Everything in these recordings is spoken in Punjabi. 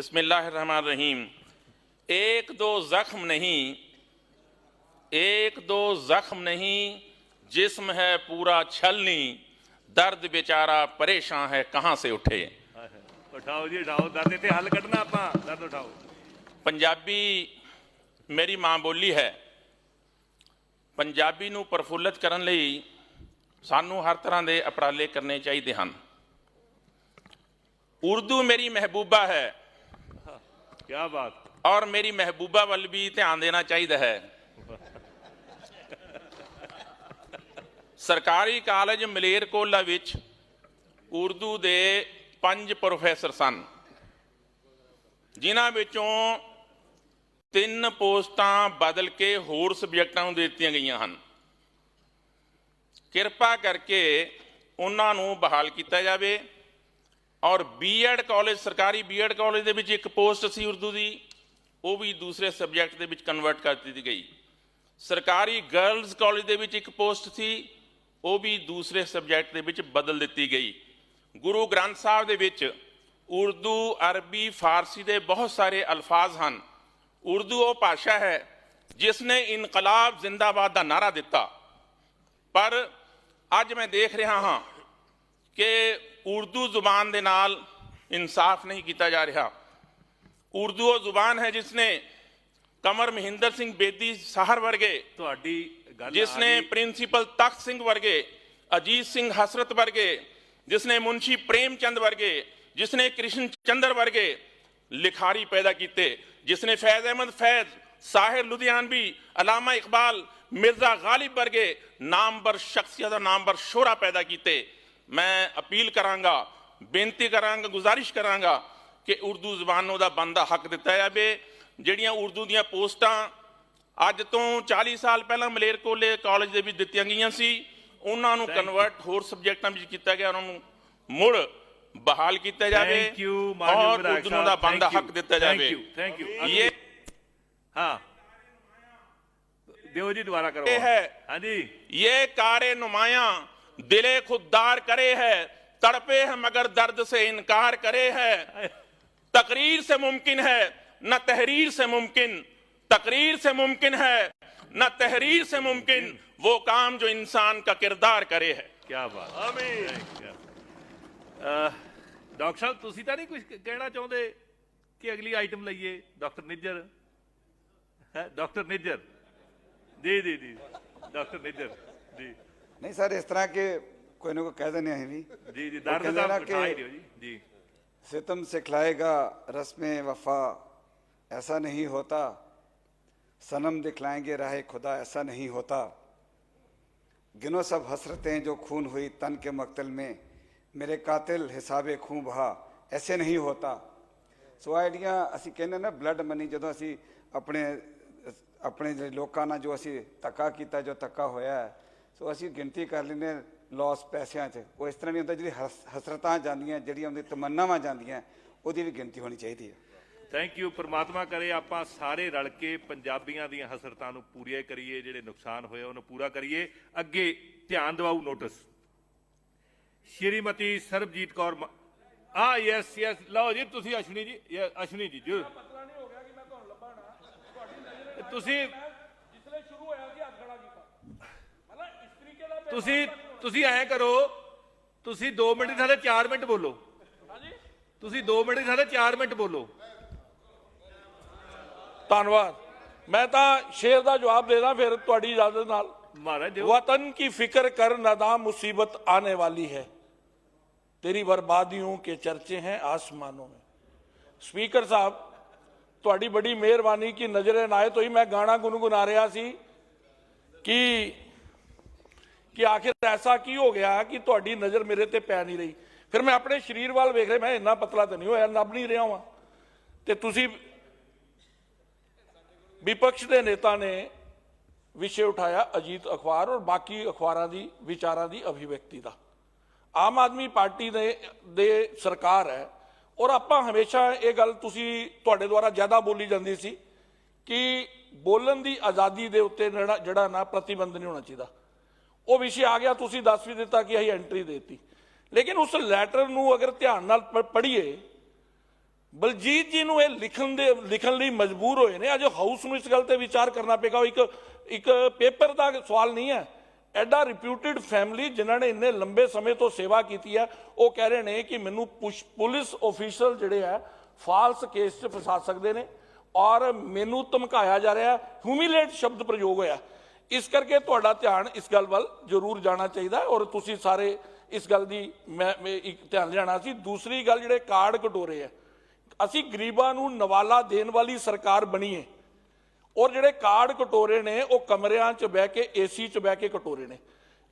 बिस्मिल्लाहिर्रहमानिर्रहीम एक दो जख्म नहीं एक दो जख्म नहीं जिस्म है पूरा छलनी दर्द बेचारा परेशान है कहाँ से उठे ਉਠਾਓ ਜੀ ਉਠਾਓ ਦਰਦ ਤੇ ਹੱਲ ਕੱਢਣਾ ਆਪਾਂ ਦਰਦ ਉਠਾਓ ਪੰਜਾਬੀ ਮੇਰੀ ਮਾਂ ਬੋਲੀ ਹੈ ਪੰਜਾਬੀ ਨੂੰ ਪ੍ਰਫੁੱਲਤ ਕਰਨ ਲਈ ਸਾਨੂੰ ਹਰ ਤਰ੍ਹਾਂ ਦੇ ਉਪਰਾਲੇ ਕਰਨੇ ਚਾਹੀਦੇ ਹਨ ਉਰਦੂ ਮੇਰੀ ਮਹਿਬੂਬਾ ਹੈ ਕੀ ਬਾਤ। ਔਰ ਮੇਰੀ ਮਹਿਬੂਬਾ ਵੱਲ ਵੀ ਧਿਆਨ ਦੇਣਾ ਚਾਹੀਦਾ ਹੈ। ਸਰਕਾਰੀ ਕਾਲਜ ਮਲੇਰਕੋਲਾ ਵਿੱਚ ਉਰਦੂ ਦੇ ਪੰਜ ਪ੍ਰੋਫੈਸਰ ਸਨ। ਜਿਨ੍ਹਾਂ ਵਿੱਚੋਂ ਤਿੰਨ ਪੋਸਟਾਂ ਬਦਲ ਕੇ ਹੋਰ ਸਬਜੈਕਟਾਂ ਨੂੰ ਦੇ ਦਿੱਤੀਆਂ ਗਈਆਂ ਹਨ। ਕਿਰਪਾ ਕਰਕੇ ਉਹਨਾਂ ਨੂੰ ਬਹਾਲ ਕੀਤਾ ਜਾਵੇ। ਔਰ ਬੀਐਡ ਕਾਲਜ ਸਰਕਾਰੀ ਬੀਐਡ ਕਾਲਜ ਦੇ ਵਿੱਚ ਇੱਕ ਪੋਸਟ ਸੀ ਉਰਦੂ ਦੀ, ਉਹ ਵੀ ਦੂਸਰੇ ਸਬਜੈਕਟ ਦੇ ਵਿੱਚ ਕਨਵਰਟ ਕਰ ਦਿੱਤੀ ਗਈ। ਸਰਕਾਰੀ ਗਰਲਜ਼ ਕਾਲਜ ਦੇ ਵਿੱਚ ਇੱਕ ਪੋਸਟ ਸੀ, ਉਹ ਵੀ ਦੂਸਰੇ ਸਬਜੈਕਟ ਦੇ ਵਿੱਚ ਬਦਲ ਦਿੱਤੀ ਗਈ। ਗੁਰੂ ਗ੍ਰੰਥ ਸਾਹਿਬ ਦੇ ਵਿੱਚ ਉਰਦੂ, ਅਰਬੀ, ਫਾਰਸੀ ਦੇ ਬਹੁਤ ਸਾਰੇ ਅਲਫਾਜ਼ ਹਨ। ਉਰਦੂ ਉਹ ਭਾਸ਼ਾ ਹੈ ਜਿਸ ਨੇ ਇਨਕਲਾਬ ਜ਼ਿੰਦਾਬਾਦ ਦਾ ਨਾਰਾ ਦਿੱਤਾ। ਪਰ ਅੱਜ ਮੈਂ ਦੇਖ ਰਿਹਾ ਹਾਂ ਕਿ ਉਰਦੂ ਜ਼ੁਬਾਨ ਦੇ ਨਾਲ ਇਨਸਾਫ ਨਹੀਂ ਕੀਤਾ ਜਾ ਰਿਹਾ ਉਰਦੂ ਉਹ ਜ਼ੁਬਾਨ ਹੈ ਜਿਸ ਨੇ ਕਮਰ ਮਹਿੰਦਰ ਸਿੰਘ ਬੇਦੀ ਸਾਹਰ ਵਰਗੇ ਤੁਹਾਡੀ ਗੱਲ ਜਿਸ ਆ ਨੇ ਗਈ। ਪ੍ਰਿੰਸੀਪਲ ਤਖਤ ਸਿੰਘ ਵਰਗੇ ਅਜੀਤ ਸਿੰਘ ਹਸਰਤ ਵਰਗੇ ਜਿਸ ਨੇ ਮੁਨਸ਼ੀ ਪ੍ਰੇਮ ਚੰਦ ਵਰਗੇ ਜਿਸ ਨੇ ਕ੍ਰਿਸ਼ਨ ਚੰਦਰ ਵਰਗੇ ਲਿਖਾਰੀ ਪੈਦਾ ਕੀਤੇ ਜਿਸ ਨੇ ਫੈਜ਼ ਅਹਿਮਦ ਫੈਜ਼ ਸਾਹਿਰ ਲੁਧਿਆਣਵੀ ਅਲਾਮਾ ਇਕਬਾਲ ਮਿਰਜ਼ਾ ਗਾਲਿਬ ਵਰਗੇ ਨਾਮਵਰ ਸ਼ਖਸੀਅਤ ਨਾਮਵਰ ਸ਼ੋਰਾ ਪੈਦਾ ਕੀਤੇ ਮੈਂ ਅਪੀਲ ਕਰਾਂਗਾ ਬੇਨਤੀ ਕਰਾਂਗਾ ਗੁਜ਼ਾਰਿਸ਼ ਕਰਾਂਗਾ ਕਿ ਉਰਦੂ ਜ਼ਬਾਨ ਨੂੰ ਦਾ ਬੰਦਾ ਹੱਕ ਦਿੱਤਾ ਜਾਵੇ। ਜਿਹੜੀਆਂ ਉਰਦੂ ਦੀਆਂ ਪੋਸਟਾਂ ਅੱਜ ਤੋਂ 40 ਸਾਲ ਪਹਿਲਾਂ ਮਲੇਰਕੋਲੇ ਕਾਲਜ ਦੇ ਵਿੱਚ ਦਿੱਤੀਆਂ ਗਈਆਂ ਸੀ ਉਹਨਾਂ ਨੂੰ ਕਨਵਰਟ ਹੋਰ ਸਬਜੈਕਟਾਂ ਵਿੱਚ ਕੀਤਾ ਗਿਆ ਉਹਨਾਂ ਨੂੰ ਮੁੜ ਬਹਾਲ ਕੀਤਾ ਜਾਵੇ ਥੈਂਕ ਯੂ ਦਾ ਬੰਦਾ ਹੱਕ ਦਿੱਤਾ ਜਾਵੇ। ਥੈਂਕ ਯੂ ਥੈਂਕ ਯੂ ਇਹ ਹਾਂ। ਦਿਓ ਜੀ ਦੁਆਰਾ ਕਰੋ ਇਹ ਹੈ ਹਾਂਜੀ। ਇਹ ਕਾਰੇ ਨੁਮਾਇਆ दिले खुददार करे है तड़पे है मगर दर्द से इनकार करे है तकरीर से मुमकिन है न तहरीर से मुमकिन तकरीर से मुमकिन है न तहरीर से मुमकिन वो काम जो इंसान का किरदार करे है ਕੀ ਬਾਤ ਆਮੀਨ ਡਾਕਟਰ ਸਾਹਿਬ ਤੁਸੀਂ ਤਾਂ ਨਹੀਂ ਕੁਝ ਕਹਿਣਾ ਚਾਹੁੰਦੇ ਕਿ ਅਗਲੀ ਆਈਟਮ ਲਈਏ ਡਾਕਟਰ ਨਿੱਜਰ ਹੈ ਡਾਕਟਰ ਨਿੱਜਰ ਜੀ ਜੀ ਜੀ ਡਾਕਟਰ ਨਿੱਜਰ ਜੀ ਨਹੀਂ ਸਰ ਇਸ ਤਰ੍ਹਾਂ ਕਿ ਕੋਈ ਨਾ ਕੋਈ ਕਹਿ ਦਿੰਦੇ ਅਸੀਂ ਵੀ ਜੀ ਜੀ ਉਹ ਦਰਦ ਕਹਿੰਦੇ ਦਾ ਨਾ ਉਠਾ ਹੀ ਕਿ ਦਿਓ ਜੀ ਜੀ सितम सिखलाएगा रस्म वफा ऐसा नहीं होता सनम दिखलाएंगे राह खुदा ऐसा नहीं होता गिनो सब हसरतें जो खून हुई तन के मकतल में मेरे कातिल हिसाबे खून बहा ऐसे नहीं होता ਸੋ ਆਹ ਜਿਹੜੀਆਂ ਅਸੀਂ ਕਹਿੰਦੇ ਨਾ ਬਲੱਡ ਮਨੀ ਜਦੋਂ ਅਸੀਂ ਆਪਣੇ ਆਪਣੇ ਜਿਹੜੇ ਲੋਕਾਂ ਨਾਲ ਜੋ ਅਸੀਂ ਧੱਕਾ ਕੀਤਾ ਜੋ ਧੱਕਾ ਹੋਇਆ ਹੈ, ਸੋ ਅਸੀਂ ਗਿਣਤੀ ਕਰ ਲੈਂਦੇ ਹਾਂ ਲਾਸ ਪੈਸਿਆਂ 'ਚ। ਉਹ ਇਸ ਤਰ੍ਹਾਂ ਨਹੀਂ ਹੁੰਦਾ ਜਿਹੜੀ ਹਸ- ਹਸਰਤਾਂ ਜਾਂਦੀਆਂ ਜਿਹੜੀਆਂ ਉਹਦੀ ਤਮੰਨਾਵਾਂ ਜਾਂਦੀਆਂ ਉਹਦੀ ਵੀ ਗਿਣਤੀ ਹੋਣੀ ਚਾਹੀਦੀ ਹੈ। ਥੈਂਕ ਯੂ ਪ੍ਰਮਾਤਮਾ ਕਰੇ ਆਪਾਂ ਸਾਰੇ ਰਲ ਕੇ ਪੰਜਾਬੀਆਂ ਦੀਆਂ ਹਸਰਤਾਂ ਨੂੰ ਪੂਰੀਆਂ ਕਰੀਏ ਜਿਹੜੇ ਨੁਕਸਾਨ ਹੋਏ ਉਹਨੂੰ ਪੂਰਾ ਕਰੀਏ। ਅੱਗੇ ਧਿਆਨ ਦਿਵਾਓ ਨੋਟਿਸ ਸ਼੍ਰੀਮਤੀ ਸਰਬਜੀਤ ਕੌਰ ਆ ਯੈਸ ਯੈਸ ਲਓ ਜੀ ਤੁਸੀਂ ਅਸ਼ਵਨੀ ਜੀ ਅਸ਼ਵਨੀ ਜੀ ਜੀ ਤੁਸੀਂ ਤੁਸੀਂ ਤੁਸੀਂ ਐਂ ਕਰੋ ਤੁਸੀਂ 2 ਮਿੰਟ ਦੀ ਥਾਂ 4 ਮਿੰਟ ਬੋਲੋ ਤੁਸੀਂ 2 ਮਿੰਟ ਦੀ ਥਾਂ 4 ਮਿੰਟ ਬੋਲੋ ਧੰਨਵਾਦ ਮੈਂ ਤਾਂ ਸ਼ੇਰ ਦਾ ਜਵਾਬ ਦੇਦਾ ਫਿਰ ਤੁਹਾਡੀ ਇਜਾਜ਼ਤ ਨਾਲ ਮਹਾਰਾਜ ਦਿਓ वतन की फिक्र कर नादाम मुसीबत आने वाली है तेरी बर्बादियों के चर्चे हैं आसमानों में ਸਪੀਕਰ ਸਾਹਿਬ ਤੁਹਾਡੀ ਬੜੀ ਮਿਹਰਬਾਨੀ ਕਿ ਨਜ਼ਰੇ ਨਾ ਆਏ ਤੋਂ ਹੀ ਮੈਂ ਗਾਣਾ ਗੁੰਗੁਣਾ ਰਿਹਾ ਸੀ ਕਿ ਕਿ ਆਖਿਰ ਐਸਾ ਕੀ ਹੋ ਗਿਆ ਕਿ ਤੁਹਾਡੀ ਨਜ਼ਰ ਮੇਰੇ ਤੇ ਪੈ ਨਹੀਂ ਰਹੀ? ਫਿਰ ਮੈਂ ਆਪਣੇ ਸਰੀਰ ਵੱਲ ਵੇਖ ਰਿਹਾ, ਮੈਂ ਇੰਨਾ ਪਤਲਾ ਤਾਂ ਨਹੀਂ ਹੋਇਆ, ਨੱਬ ਨਹੀਂ ਰਿਹਾ ਹਾਂ ਤੇ ਤੁਸੀਂ ਵਿਪਕਸ਼ ਦੇ ਨੇਤਾ ਨੇ ਵਿਸ਼ੇ ਉਠਾਇਆ ਅਜੀਤ ਅਖਬਾਰ ਔਰ ਬਾਕੀ ਅਖਬਾਰਾਂ ਦੀ, ਵਿਚਾਰਾਂ ਦੀ ਅਭਿਵਿਅਕਤੀ ਦਾ। ਆਮ ਆਦਮੀ ਪਾਰਟੀ ਦੇ ਦੇ ਸਰਕਾਰ ਹੈ ਔਰ ਆਪਾਂ ਹਮੇਸ਼ਾ ਇਹ ਗੱਲ ਤੁਸੀਂ ਤੁਹਾਡੇ ਦੁਆਰਾ ਜ਼ਿਆਦਾ ਬੋਲੀ ਜਾਂਦੀ ਸੀ ਕਿ ਬੋਲਣ ਦੀ ਆਜ਼ਾਦੀ ਦੇ ਉੱਤੇ ਜਿਹੜਾ ਜਿਹੜਾ ਨਾ ਪ੍ਰਤੀਬੰਧ ਨਹੀਂ ਹੋਣਾ ਚਾਹੀਦਾ। ਉਹ ਵਿਸ਼ੇ ਆ ਗਿਆ, ਤੁਸੀਂ ਦੱਸ ਵੀ ਦਿੱਤਾ ਕਿ ਅਸੀਂ ਐਂਟਰੀ ਦੇਤੀ। ਲੇਕਿਨ ਉਸ ਲੈਟਰ ਨੂੰ ਅਗਰ ਧਿਆਨ ਨਾਲ ਪੜ੍ਹੀਏ, ਬਲਜੀਤ ਜੀ ਨੂੰ ਇਹ ਲਿਖਣ ਦੇ, ਲਿਖਣ ਲਈ ਮਜਬੂਰ ਹੋਏ ਨੇ। ਅੱਜ ਹਾਊਸ ਨੂੰ ਇਸ ਗੱਲ ਤੇ ਵਿਚਾਰ ਕਰਨਾ ਪਏਗਾ। ਉਹ ਇੱਕ ਇੱਕ ਪੇਪਰ ਦਾ ਸਵਾਲ ਨਹੀਂ ਹੈ। ਐਡਾ ਰਿਪਿਊਟਿਡ ਫੈਮਿਲੀ ਜਿਨ੍ਹਾਂ ਨੇ ਇੰਨੇ ਲੰਬੇ ਸਮੇਂ ਤੋਂ ਸੇਵਾ ਕੀਤੀ ਹੈ, ਉਹ ਕਹਿ ਰਹੇ ਨੇ ਕਿ ਮੈਨੂੰ ਪੁਸ਼- ਪੁਲਿਸ ਅਫੀਸ਼ਲ ਜਿਹੜੇ ਆ ਫਾਲਸ ਕੇਸ 'ਚ ਫਸਾ ਸਕਦੇ ਨੇ ਔਰ ਮੈਨੂੰ ਧਮਕਾਇਆ ਜਾ ਰਿਹਾ ਹਿਊਮਿਲੇਟ ਸ਼ਬਦ ਪ੍ਰਯੋਗ ਹੋਇਆ। ਇਸ ਕਰਕੇ ਤੁਹਾਡਾ ਧਿਆਨ ਇਸ ਗੱਲ ਵੱਲ ਜ਼ਰੂਰ ਜਾਣਾ ਚਾਹੀਦਾ ਔਰ ਤੁਸੀਂ ਸਾਰੇ ਇਸ ਗੱਲ ਦੀ ਮੈਂ ਇੱਕ ਧਿਆਨ ਲਿਆਣਾ ਸੀ। ਦੂਸਰੀ ਗੱਲ ਜਿਹੜੇ ਕਾਰਡ ਕਟੋਰੇ ਆ ਅਸੀਂ ਗਰੀਬਾਂ ਨੂੰ ਨਵਾਲਾ ਦੇਣ ਵਾਲੀ ਸਰਕਾਰ ਬਣੀਏ ਔਰ ਜਿਹੜੇ ਕਾਰਡ ਕਟੋਰੇ ਨੇ, ਉਹ ਕਮਰਿਆਂ 'ਚ ਬਹਿ ਕੇ ਏਸੀ 'ਚ ਬਹਿ ਕੇ ਕਟੋਰੇ ਨੇ।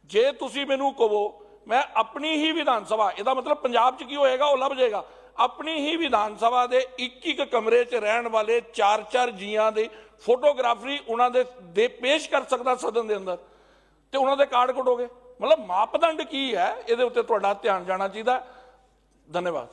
ਜੇ ਤੁਸੀਂ ਮੈਨੂੰ ਕਹੋ, ਮੈਂ ਆਪਣੀ ਹੀ ਵਿਧਾਨ ਸਭਾ, ਇਹਦਾ ਮਤਲਬ ਪੰਜਾਬ 'ਚ ਕੀ ਹੋਏਗਾ, ਉਹ ਲੱਭ ਜਾਏਗਾ। ਆਪਣੀ ਹੀ ਵਿਧਾਨ ਸਭਾ ਦੇ ਇੱਕ ਇੱਕ ਕਮਰੇ 'ਚ ਰਹਿਣ ਵਾਲੇ ਚਾਰ ਚਾਰ ਜੀਆਂ ਦੇ ਫੋਟੋਗ੍ਰਾਫਰੀ ਉਹਨਾਂ ਦੇ ਦੇ ਪੇਸ਼ ਕਰ ਸਕਦਾ ਸਦਨ ਦੇ ਅੰਦਰ। ਤੇ ਉਹਨਾਂ ਦੇ ਕਾਰਡ ਕਟੋਗੇ ਮਤਲਬ ਮਾਪਦੰਡ ਕੀ ਹੈ? ਇਹਦੇ ਉੱਤੇ ਤੁਹਾਡਾ ਧਿਆਨ ਜਾਣਾ ਚਾਹੀਦਾ। ਧੰਨਵਾਦ।